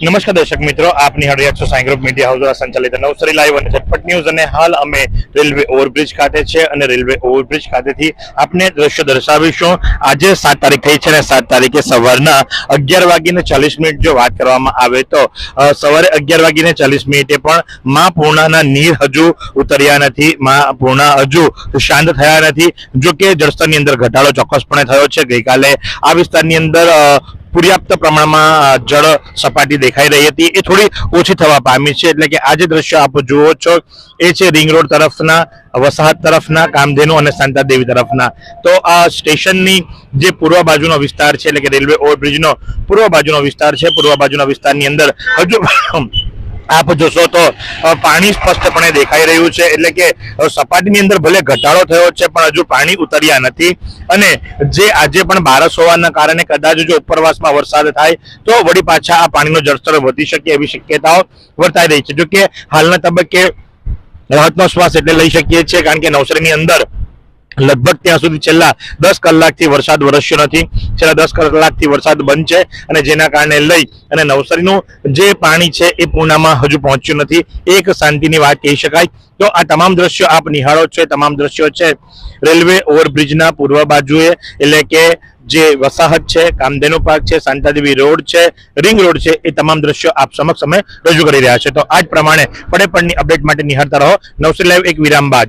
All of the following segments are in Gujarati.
નમસ્કાર દર્શક મિત્રો આપ નિહાળી છો સાઈ ગ્રુપ મીડિયા હાઉસ દ્વારા સંચાલિત નવસારી લાઈવ અને ઝટપટ ન્યૂઝ અને હાલ અમે રેલવે ઓવરબ્રિજ ખાતે છે અને રેલવે ઓવરબ્રિજ ખાતેથી આપને દ્રશ્ય દર્શાવીશું. આજે સાત તારીખ થઈ છે અને સાત તારીખે સવારના અગિયાર વાગીને ચાલીસ મિનિટ જો વાત કરવામાં આવે તો સવારે અગિયાર વાગીને ચાલીસ મિનિટે પણ મા પૂર્ણાના નીર હજુ ઉતર્યા નથી. મા પૂર્ણા હજુ શાંત થયા નથી. જો કે જળસ્તરની અંદર ઘટાડો ચોક્કસપણે થયો છે. ગઈકાલે આ વિસ્તારની અંદર પર્યાપ્ત પ્રમાણમાં જળ સપાટી દેખાઈ રહી હતી. એ થોડી ઓછી થવા પામી છે. એટલે કે આ જે દ્રશ્ય આપ જુઓ છો, એ છે રિંગ રોડ તરફના, વસાહત તરફના, કામધેનુ અને શાંતાદેવી તરફના. તો આ સ્ટેશનની જે પૂર્વ બાજુનો વિસ્તાર છે, એટલે કે રેલવે ઓવરબ્રિજનો પૂર્વ બાજુનો વિસ્તાર છે, પૂર્વ બાજુના વિસ્તારની અંદર હજુ આપ જોશો તો પાણી સ્પષ્ટપણે દેખાઈ રહ્યું છે. એટલે કે સપાટીની અંદર ભલે ઘટાડો થયો છે, પણ હજુ પાણી ઉતર્યા નથી. અને જે આજે પણ બારસ હોવાના કારણે કદાચ જો ઉપરવાસમાં વરસાદ થાય, તો વળી પાછા આ પાણીનો જળસ્તર વધી શકે એવી શક્યતાઓ વર્તાઈ રહી છે. જો કે, હાલના તબક્કે રાહતનો શ્વાસ એટલે લઈ શકીએ છીએ, કારણ કે નવસારીની અંદર લગભગ ત્યાં સુધી છેલ્લા દસ કલાકથી વરસાદ વરસ્યો નથી. છેલ્લા દસ કલાકથી વરસાદ બંધ છે અને જેના કારણે લઈ અને નવસારીનું જે પાણી છે એ પૂર્ણામાં હજુ પહોંચ્યું નથી. એક શાંતિની વાત કહી શકાય. તો આ તમામ દ્રશ્યો આપ નિહાળો છો. તમામ દ્રશ્યો છે રેલવે ઓવરબ્રિજના પૂર્વ બાજુએ. એટલે કે જે વસાહત છે, કામધેનુ પાર્ક છે શાંતાદેવી રોડ છે, રિંગ રોડ છે, એ તમામ દ્રશ્યો આપ સમક્ષ અમે રજૂ કરી રહ્યા છે તો આ જ પ્રમાણે પડે પડની અપડેટ માટે નિહાળતા રહો. નવસારી લાઈવ એક વિરામ બાદ.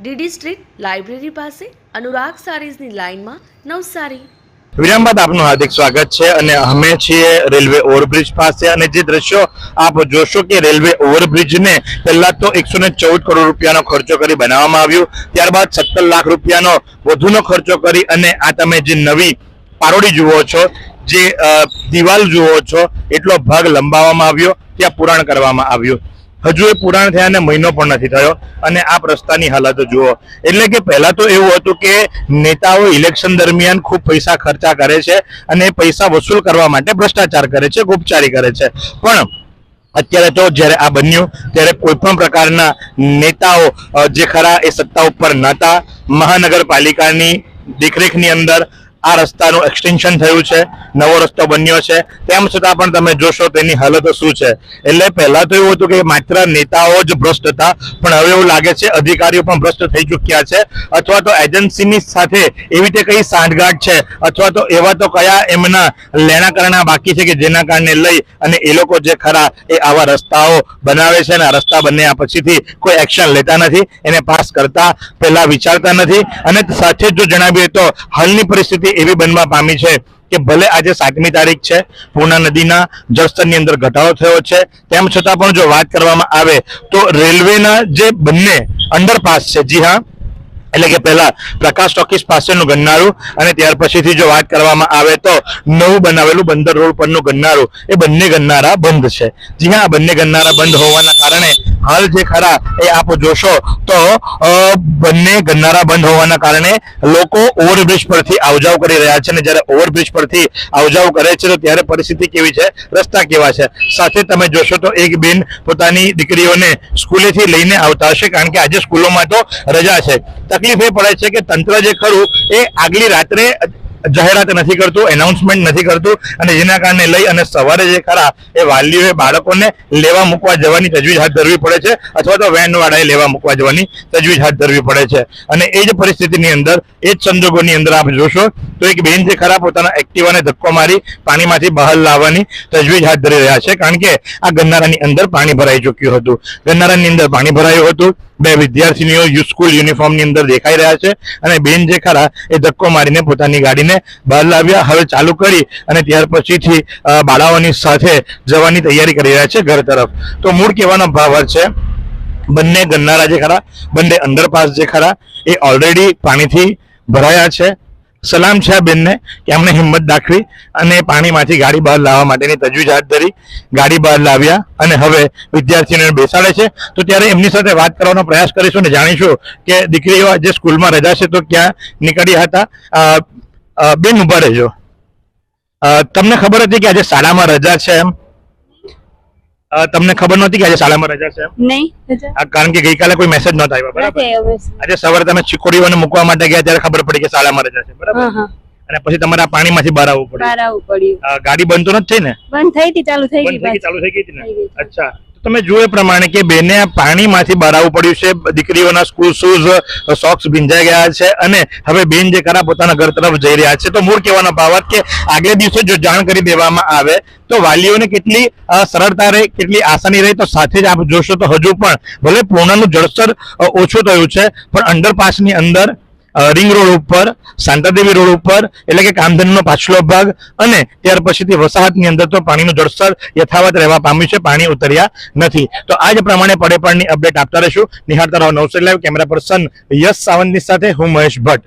DD street library પાસે અનુરાગ સારીઝની લાઇનમાં નવસારી. વિરામ બાદ આપનું હાર્દિક સ્વાગત છે અને અમે છીએ રેલવે ઓવરબ્રિજ પાસે અને જે દ્રશ્યો આપ જોશો કે રેલવે ઓવરબ્રિજને પહેલા તો એકસો ચૌદ કરોડ રૂપિયાનો ખર્ચો કરી બનાવવામાં આવ્યું, ત્યારબાદ સત્તર લાખ રૂપિયાનો વધુનો ખર્ચો કરી અને આ તમે જે નવી પારોડી જુઓ છો, જે દિવાલ જુઓ છો, એટલો ભાગ લંબાવવામાં આવ્યો, ત્યાં પુરાણ કરવામાં આવ્યું. હજુ એ પુરાણ થયાને મહિનો પણ નથી થયો. અને આ રસ્તાની હાલત જુઓ. એટલે કે પહેલા તો એવું હતું કે નેતાઓ ઇલેક્શન દરમિયાન ખૂબ પૈસા ખર્ચા કરે છે અને એ પૈસા વસૂલ કરવા માટે ભ્રષ્ટાચાર કરે છે, ગુપચારી કરે છે. પણ અત્યારે તો જ્યારે આ બન્યું, ત્યારે કોઈ પણ પ્રકારના નેતાઓ જે ખરા એ સત્તા ઉપર નહોતા. મહાનગરપાલિકાની દેખરેખની અંદર આ રસ્તાનું એક્સટેન્શન થયું છે, નવો રસ્તો બન્યો છે. તેમ છતાં પણ તમે જોશો તેની હાલત શું છે. એટલે પહેલા તો એવું હતું કે માત્ર નેતાઓ જ ભ્રષ્ટ હતા, પણ હવે એવું લાગે છે અધિકારીઓ પણ ભ્રષ્ટ થઈ ચૂક્યા છે. અથવા તો એજન્સીની સાથે એવી રીતે કઈ સાંઠગાંઠ છે, અથવા તો એવા તો કયા એમના લેણા કરણા બાકી છે કે જેના કારણે લઈ અને એ લોકો જે ખરા એ આવા રસ્તાઓ બનાવે છે અને આ રસ્તા બન્યા પછીથી કોઈ એક્શન લેતા નથી, એને પાસ કરતા પહેલા વિચારતા નથી. અને સાથે જો જણાવીએ તો હાલની પરિસ્થિતિ એવી બનવા પામી છે કે ભલે આજે સાતમી તારીખ છે, પૂર્ણા નદીના જળસ્તરની અંદર ઘટાડો થયો છે, તેમ છતાં પણ જો વાત કરવામાં આવે તો રેલવેના જે બંને અંડરપાસ છે, જી હા, એટલે કે પહેલા પ્રકાશ ટોકીસ પાસેનું ગન્નારું અને ત્યાર પછીથી જો વાત કરવામાં આવે તો નવું બનાવેલું બંદર રોડ પરનું ગન્નારું એ બંને ગન્નારા બંધ છે. જી હા બંને ગન્નારા બંધ હોવાના કારણે હાલ જે ખરા એ આપ જોશો તો બંને ગન્નારા બંધ હોવાના કારણે લોકો ઓવરબ્રિજ પરથી આવજાવ કરી રહ્યા છે અને જ્યારે ઓવરબ્રિજ પરથી આવજાવ કરે છે તો ત્યારે પરિસ્થિતિ કેવી છે? રસ્તા કેવા છે? સાથે તમે જોશો તો એક બેન પોતાની દીકરીઓને સ્કૂલેથી લઈને આવતા હશે કારણ કે આજે સ્કૂલોમાં તો રજા છે. તકલીફ એ પડે છે કે તંત્ર જે ખરું એ આગલી રાત્રે જાહેરાત નથી કરતું એનાઉન્સમેન્ટ નથી કરતું અને જેના કારણે લઈ અને સવારે જે ખરા એ વાલીઓએ બાળકોને લેવા મૂકવા જવાની તજવીજ હાથ ધરવી પડે છે અથવા તો વેન વાળાએ લેવા મૂકવા જવાની તજવીજ હાથ ધરવી પડે છે. અને એ જ પરિસ્થિતિની અંદર, એ જ સંજોગોની અંદર આપ જોશો તો એક બેન જે ખરા પોતાના એક્ટિવાને ધક્કો મારી, પાણીમાંથી બહાર લાવવાની તજવીજ હાથ ધરી રહ્યા છે. કારણ કે આ ગન્નારાની અંદર પાણી ભરાઈ ચૂક્યું હતું. ગન્નારાની અંદર પાણી ભરાયું હતું. બે વિદ્યાર્થીનીઓ સ્કૂલ યુનિફોર્મની અંદર દેખાઈ રહ્યા છે અને બેન જે ખરા એ ધક્કો મારીને પોતાની ગાડીને બહાર લાવ્યા. હવે ચાલુ કરી અને ત્યાર પછીથી બાળાઓની સાથે જવાની તૈયારી કરી રહ્યા છે ઘર તરફ. તો મૂળ કહેવાનો ભાવ છે, બંને ગન્નારા જે ખરા, બંને અંડરપાસ જે ખરા, એ ઓલરેડી પાણીથી ભરાયા છે. સલામ છે આ બેનને કે એમને હિંમત દાખવી અને પાણીમાંથી ગાડી બહાર લાવવા માટેની તજવીજ હાથ ધરી ગાડી બહાર લાવ્યા અને હવે વિદ્યાર્થીઓને બેસાડે છે. તો ત્યારે એમની સાથે વાત કરવાનો પ્રયાસ કરીશું અને જાણીશું કે દીકરીઓ આજે સ્કૂલમાં રજા છે તો ક્યાં નીકળ્યા હતા. બેન ઊભા રહેજો. તમને ખબર હતી કે આજે શાળામાં રજા છે એમ? તમને ખબર નહોતી કે આજે શાળામાં રજા છે નહીં કારણ કે ગઈકાલે કોઈ મેસેજ નહોતો આવ્યો બરાબર? આજે સવારે તમે ચીકોડીઓને મૂકવા માટે ગયા ત્યારે ખબર પડી કે શાળામાં રજા છે બરાબર? અને પછી તમારે આ પાણીમાંથી બહાર આવવું પડ્યું. ગાડી બંધ તો નથી થઈ ને? બંધ થઈ હતી ચાલુ થઈ ગઈ. ચાલુ થઈ ગઈ હતી ને? અચ્છા. તમે જુઓ એ પ્રમાણે કે બેને પાણીમાંથી બહાર આવવું પડ્યું છે. દીકરીઓના સ્કૂલ શૂઝ સોક્સ ભીંજાઈ ગયા છે અને હવે બેન જે કરા પોતાના ઘર તરફ જઈ રહ્યા છે. તો મૂળ કહેવાનો ભાવાત કે આગલે દિવસે જો જાણ કરી દેવામાં આવે તો વાલીઓને કેટલી સરળતા રહે, કેટલી આસાની રહે તો સાથે જ આપ જોશો તો હજુ પણ ભલે પૂર્ણનું જળસ્તર ઓછું થયું છે, પણ અંડરપાસની અંદર રિંગ રોડ ઉપર, શાંતાદેવી રોડ ઉપર, એટલે કે કામધનનો પાછલો ભાગ અને ત્યાર પછીથી વસાહતની અંદર તો પાણીનું જળસ્તર યથાવત રહેવા પામ્યું છે, પાણી ઉતર્યા નથી. તો આ જ પ્રમાણે પડેપણની અપડેટ આપતા રહીશું. નિહાળતા રહો નવસે લાઈવ કેમેરા પર્સન યશ સાવંતની સાથે હું મહેશ ભટ્ટ.